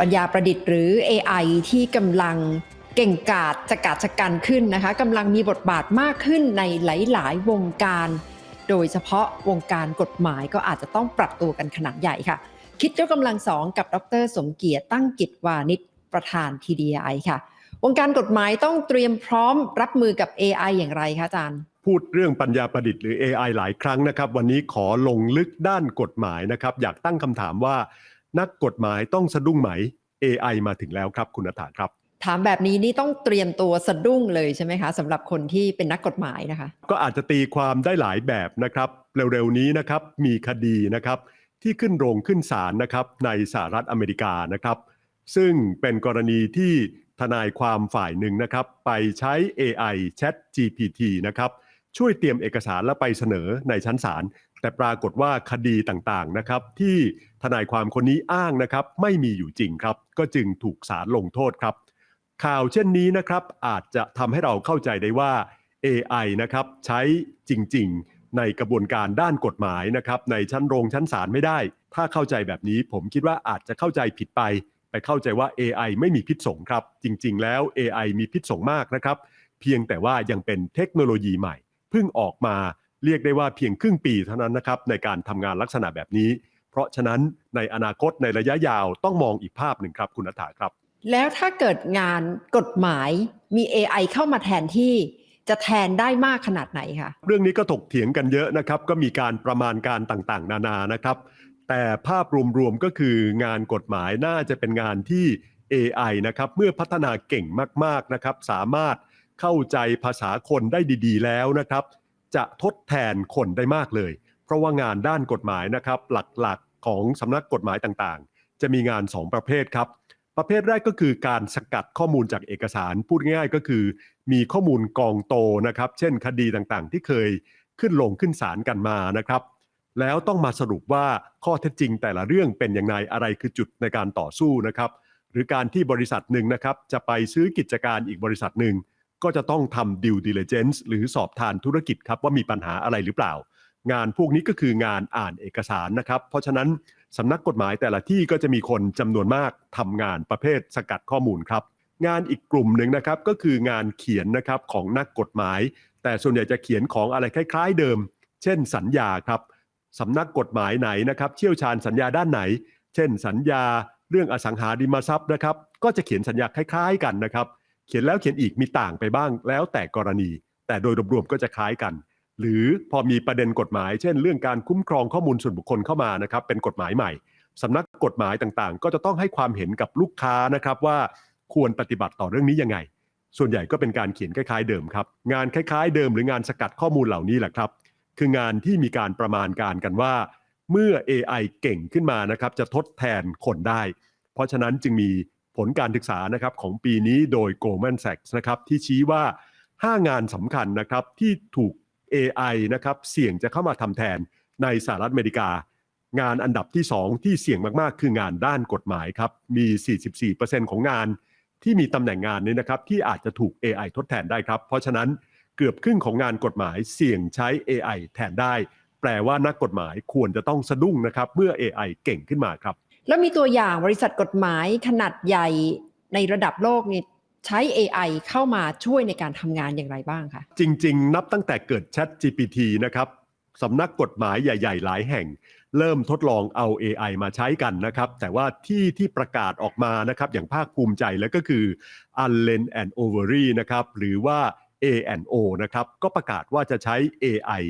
ปัญญาประดิษฐ์หรือ AI ที่กำลังเก่งกาจจะกาจชะกันขึ้นนะคะกำลังมีบทบาทมากขึ้นในหลาย ๆ วงการ โดยเฉพาะวงการกฎหมายก็อาจจะต้องปรับตัวกันขนาดใหญ่ค่ะ คิดยกกำลังสองกับดร สมเกียรติตั้งกิจวานิชประธาน TDI ค่ะ วงการกฎหมายต้องเตรียมพร้อมรับมือกับ AI อย่างไรคะอาจารย์พูดเรื่องปัญญาประดิษฐ์หรือ AI หลายครั้งนะครับ วันนี้ขอลงลึกด้านกฎหมายนะครับ อยากตั้งคำถามว่า นักกฎหมายต้องสะดุ้งไหม AI มาถึงแล้วครับคุณนัฐาครับ ถามแบบนี้นี่ต้องเตรียมตัวสะดุ้งเลยใช่ไหมคะสำหรับคนที่เป็นนักกฎหมายนะคะ ก็อาจจะตีความได้หลายแบบนะครับเร็วๆนี้นะครับมีคดีนะครับที่ขึ้นโรงขึ้นศาลนะครับในสหรัฐอเมริกานะครับ ซึ่งเป็นกรณีที่ทนายความฝ่ายหนึ่งนะครับ ไปใช้ AI Chat GPT นะครับช่วยเตรียมเอกสารและไปเสนอในชั้นศาล แต่ปรากฏว่าคดีต่างๆนะครับ ที่ทนายความคนนี้อ้างนะครับ ไม่มีอยู่จริงครับ ก็จึงถูกศาลลงโทษครับ ข่าวเช่นนี้นะครับ อาจจะทำให้เราเข้าใจได้ว่า AI นะครับใช้จริง ๆ ในกระบวนการด้านกฎหมายนะครับ ในชั้นโรงชั้นศาลไม่ได้ ถ้าเข้าใจแบบนี้ผมคิดว่าอาจจะเข้าใจผิดไป ไปเข้าใจว่า AI ไม่มีพิษสงครับ จริง ๆ แล้ว AI มีพิษสงมากนะครับ เพียงแต่ว่ายังเป็นเทคโนโลยีใหม่เพิ่งออกมา เรียกได้ว่าเพียงครึ่งปีเท่านั้นนะครับในการทำงานลักษณะแบบนี้ เพราะฉะนั้นในอนาคตในระยะยาวต้องมองอีกภาพหนึ่งครับ คุณนัฐาครับ แล้วถ้าเกิดงานกฎหมายมี AI เข้ามาแทนที่จะแทนได้มากขนาดไหนคะเรื่องนี้ก็ถกเถียงกันเยอะนะครับ ก็มีการประมาณการต่างๆ นานานะครับ แต่ภาพรวมๆก็คืองานกฎหมายน่าจะเป็นงานที่ AI นะครับเมื่อพัฒนาเก่งมากๆนะครับ สามารถเข้าใจภาษาคนได้ดี ๆ แล้วนะครับ จะทดแทนคนได้มากเลย เพราะว่างานด้านกฎหมายนะครับ หลักๆของสำนักกฎหมายต่างๆ จะมีงาน 2 ประเภทครับ ประเภทแรกก็คือการสกัดข้อมูลจากเอกสาร พูดง่ายๆก็คือ มีข้อมูลกองโตนะครับ เช่นคดีต่างๆ ที่เคยขึ้นลงขึ้นศาลกันมานะครับ แล้วต้องมาสรุปว่าข้อเท็จจริงแต่ละเรื่องเป็นอย่างไรอะไรคือจุดในการต่อสู้นะครับ หรือการที่บริษัทหนึ่งนะครับจะไปซื้อกิจการอีกบริษัทหนึ่ง ก็จะต้องทำ due diligence หรือสอบทานธุรกิจครับว่ามีปัญหาอะไรหรือเปล่า งานพวกนี้ก็คืองานอ่านเอกสารนะครับ เพราะฉะนั้นสำนักกฎหมายแต่ละที่ก็จะมีคนจำนวนมากทำงานประเภทสกัดข้อมูลครับ งานอีกกลุ่มหนึ่งนะครับก็คืองานเขียนนะครับของนักกฎหมาย แต่ส่วนใหญ่จะเขียนของอะไรคล้าย ๆ เดิม เช่น สัญญาครับสำนักกฎหมายไหนนะครับเชี่ยวชาญสัญญาด้านไหน เช่น สัญญาเรื่องอสังหาริมทรัพย์นะครับ ก็จะเขียนสัญญาคล้าย ๆ กันนะครับ เขียนแล้วเขียนอีกมีต่างไปบ้างแล้วแต่กรณี แต่โดยรวมๆก็จะคล้ายกัน หรือพอมีประเด็นกฎหมาย เช่น เรื่องการคุ้มครองข้อมูลส่วนบุคคลเข้ามานะครับเป็นกฎหมายใหม่สำนักกฎหมายต่างๆ ก็จะต้องให้ความเห็นกับลูกค้านะครับว่าควรปฏิบัติต่อเรื่องนี้ยังไง ส่วนใหญ่ก็เป็นการเขียนคล้ายๆเดิมครับ งานคล้ายๆเดิมหรืองานสกัดข้อมูลเหล่านี้แหละครับ คืองานที่มีการประมาณการกันว่า เมื่อ AI เก่งขึ้นมานะครับจะทดแทนคนได้ เพราะฉะนั้นจึงมี ผลการศึกษานะครับของปีนี้โดย Goldman Sachs นะครับที่ชี้ว่า 5 งานสำคัญนะครับที่ถูก AI นะครับเสี่ยงจะเข้ามาทำแทนในสหรัฐอเมริกา งานอันดับที่ 2 ที่เสี่ยงมากๆ คืองานด้านกฎหมายครับมี 44%ของงานที่มีตำแหน่งงานนี้นะครับที่อาจจะถูก AI ทดแทนได้ครับ เพราะฉะนั้นเกือบครึ่งของงานกฎหมายเสี่ยงใช้ AI แทนได้ แปลว่านักกฎหมายควรจะต้องสะดุ้งนะครับเมื่อ AI เก่งขึ้นมาครับ แล้วมีตัวอย่างบริษัทกฎหมายขนาดใหญ่ในระดับโลกนี่ใช้ AI เข้ามาช่วยในการทำงานอย่างไรบ้างคะ จริง ๆ นับตั้งแต่เกิด Chat GPT นะครับสำนักกฎหมายใหญ่ ๆ หลายแห่ง เริ่มทดลองเอา AI มาใช้กันนะครับ แต่ว่าที่ที่ประกาศออกมานะครับ อย่างภาคภูมิใจแล้วก็คือ Allen and Overy นะครับ หรือว่า A&O นะครับ ก็ประกาศว่าจะใช้ AI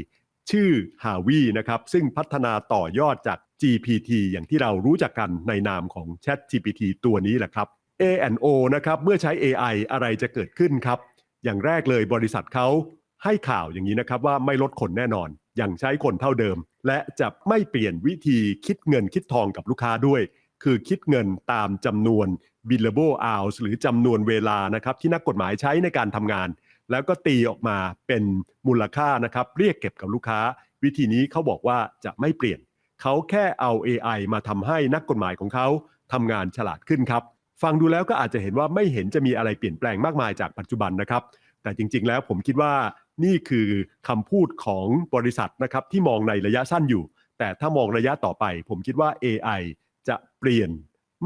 ชื่อ Harvey นะครับ ซึ่งพัฒนาต่อยอดจาก GPT อย่างที่เรารู้จักกันในนามของ Chat GPT ตัวนี้แหละครับ A&O นะครับเมื่อใช้ AI อะไรจะเกิดขึ้นครับ อย่างแรกเลยบริษัทเขาให้ข่าวอย่างนี้นะครับว่าไม่ลดคนแน่นอน ยังใช้คนเท่าเดิม และจะไม่เปลี่ยนวิธีคิดเงินคิดทองกับลูกค้าด้วย คือคิดเงินตามจำนวน billable hours หรือจำนวนเวลานะครับที่นักกฎหมายใช้ในการทำงาน แล้วก็ตีออกมาเป็นมูลค่านะครับเรียกเก็บกับลูกค้า วิธีนี้เขาบอกว่าจะไม่เปลี่ยน เขาแค่เอา AI มาทำให้นักกฎหมายของเขาทำงานฉลาดขึ้นครับ ฟังดูแล้วก็อาจจะเห็นว่าไม่เห็นจะมีอะไรเปลี่ยนแปลงมากมายจากปัจจุบันนะครับ แต่จริง ๆ แล้วผมคิดว่านี่คือคำพูดของบริษัทนะครับที่มองในระยะสั้นอยู่ แต่ถ้ามองระยะต่อไป ผมคิดว่า AI จะเปลี่ยน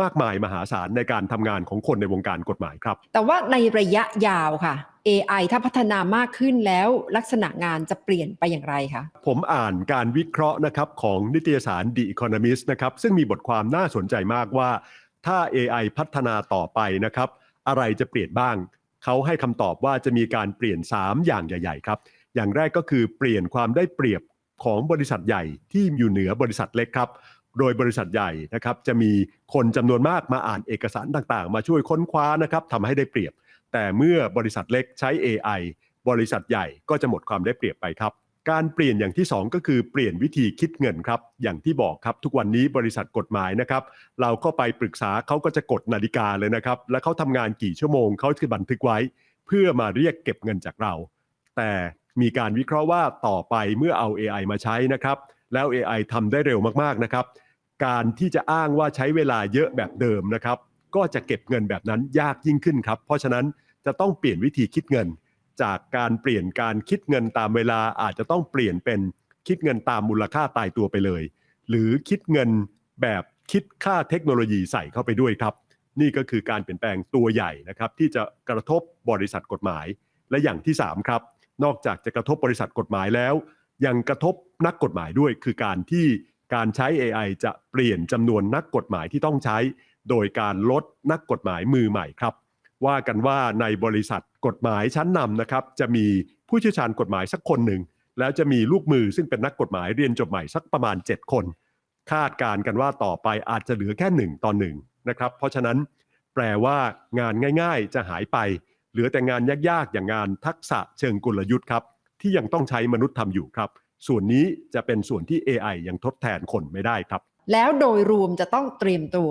มากมายมหาศาลในการทำงานของคนในวงการกฎหมายครับ แต่ว่าในระยะยาวค่ะ AI ถ้าพัฒนามากขึ้นแล้วลักษณะงานจะเปลี่ยนไปอย่างไรคะ ผมอ่านการวิเคราะห์นะครับของนิตยสาร The Economist นะครับซึ่งมีบทความน่าสนใจมากว่า ถ้า AI พัฒนาต่อไปนะครับ อะไรจะเปลี่ยนบ้าง เขาให้คำตอบว่าจะมีการเปลี่ยน 3 อย่างใหญ่ ๆ ครับ อย่างแรกก็คือเปลี่ยนความได้เปรียบของบริษัทใหญ่ที่อยู่เหนือบริษัทเล็กครับ โดยบริษัทใหญ่นะครับจะมีคนจำนวนมากมาอ่านเอกสารต่างๆ มาช่วยค้นคว้านะครับทำให้ได้เปรียบ แต่เมื่อบริษัทเล็กใช้ AI บริษัทใหญ่ก็จะหมดความได้เปรียบไปครับ การเปลี่ยนอย่างที่ 2 ก็คือเปลี่ยนวิธีคิดเงินครับ อย่างที่บอกครับทุกวันนี้บริษัทกฎหมายนะครับ เราก็ไปปรึกษาเขาก็จะกดนาฬิกาเลยนะครับ แล้วเขาทำงานกี่ชั่วโมงเขาจะบันทึกไว้ เพื่อมาเรียกเก็บเงินจากเรา แต่มีการวิเคราะห์ว่าต่อไปเมื่อเอา AI มาใช้นะครับ แล้ว AI ทำได้เร็วมากๆนะครับ การที่จะอ้างว่าใช้เวลาเยอะแบบเดิมนะครับ ก็จะเก็บเงินแบบนั้นยากยิ่งขึ้นครับ เพราะฉะนั้นจะต้องเปลี่ยนวิธีคิดเงิน จากการเปลี่ยนการคิดเงินตามเวลาอาจจะต้องเปลี่ยนเป็นคิดเงินตามมูลค่าตายตัวไปเลย หรือคิดเงินแบบคิดค่าเทคโนโลยีใส่เข้าไปด้วยครับ นี่ก็คือการเปลี่ยนแปลงตัวใหญ่นะครับที่จะกระทบบริษัทกฎหมาย และอย่างที่ 3 ครับ นอกจากจะกระทบบริษัทกฎหมายแล้ว ยังกระทบนักกฎหมายด้วย คือการที่การใช้ AI จะเปลี่ยนจำนวนนักกฎหมายที่ต้องใช้ โดยการลดนักกฎหมายมือใหม่ครับ ว่ากันว่าในบริษัทกฎหมายชั้นนำนะครับ จะมีผู้เชี่ยวชาญกฎหมายสักคนหนึ่ง แล้วจะมีลูกมือซึ่งเป็นนักกฎหมายเรียนจบใหม่สักประมาณ 7 คน คาดการกันว่าต่อไปอาจจะเหลือแค่1ต่อ1นะครับ เพราะฉะนั้นแปลว่างานง่าย ๆ จะหายไป เหลือแต่งานยากๆ อย่างงานทักษะเชิงกลยุทธ์ครับ ที่ยังต้องใช้มนุษย์ทำอยู่ครับ ส่วนนี้จะเป็นส่วนที่ AI ยังทดแทนคนไม่ได้ครับ แล้วโดยรวมจะต้องเตรียมตัว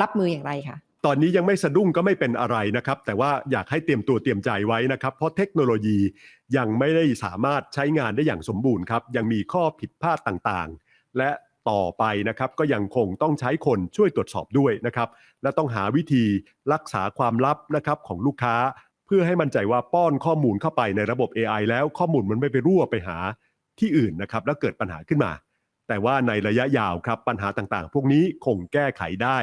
รับมืออย่างไรคะตอนนี้ยังไม่สะดุ้งก็ไม่เป็นอะไรนะครับ แต่ว่าอยากให้เตรียมตัวเตรียมใจไว้นะครับ เพราะเทคโนโลยียังไม่ได้สามารถใช้งานได้อย่างสมบูรณ์ครับ ยังมีข้อผิดพลาดต่างๆ และต่อไปนะครับก็ยังคงต้องใช้คนช่วยตรวจสอบด้วยนะครับ และต้องหาวิธีรักษาความลับนะครับของลูกค้าเพื่อให้มั่นใจว่าป้อนข้อมูลเข้าไปในระบบ AI แล้วข้อมูลมันไม่ไปรั่วไปหาที่อื่นนะครับ แล้วเกิดปัญหาขึ้นมา แต่ว่าในระยะยาวครับปัญหาต่างๆ พวกนี้คงแก้ไขได้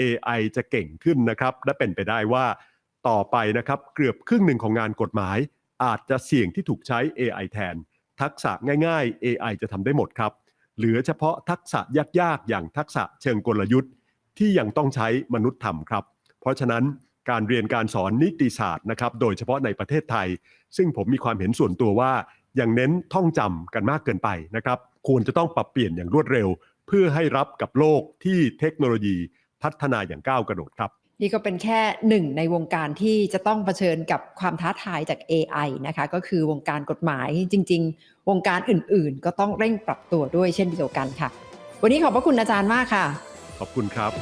AI จะเก่งขึ้นนะครับ และเป็นไปได้ว่าต่อไปนะครับเกือบครึ่งหนึ่งของงานกฎหมาย อาจจะเสี่ยงที่ถูกใช้ AI แทน ทักษะง่าย ๆ AI จะทำได้หมดครับ เหลือเฉพาะทักษะยากๆ อย่างทักษะเชิงกลยุทธ์ ที่ยังต้องใช้มนุษย์ทำครับ เพราะฉะนั้น การเรียนการสอนนิติศาสตร์นะครับ โดยเฉพาะในประเทศไทย ซึ่งผมมีความเห็นส่วนตัวว่ายังเน้นท่องจำกันมากเกินไปนะครับ ควรจะต้องปรับเปลี่ยนอย่างรวดเร็ว เพื่อให้รับกับโลกที่เทคโนโลยีพัฒนาอย่างก้าวกระโดดครับนี่ก็เป็นแค่หนึ่งในวงการที่จะต้องเผชิญกับความท้าทายจาก AI นะคะ ก็คือวงการกฎหมายจริง ๆ วงการอื่น ๆ ก็ต้องเร่งปรับตัวด้วยเช่นเดียวกันค่ะ วันนี้ขอบพระคุณอาจารย์มากค่ะ ขอบคุณครับ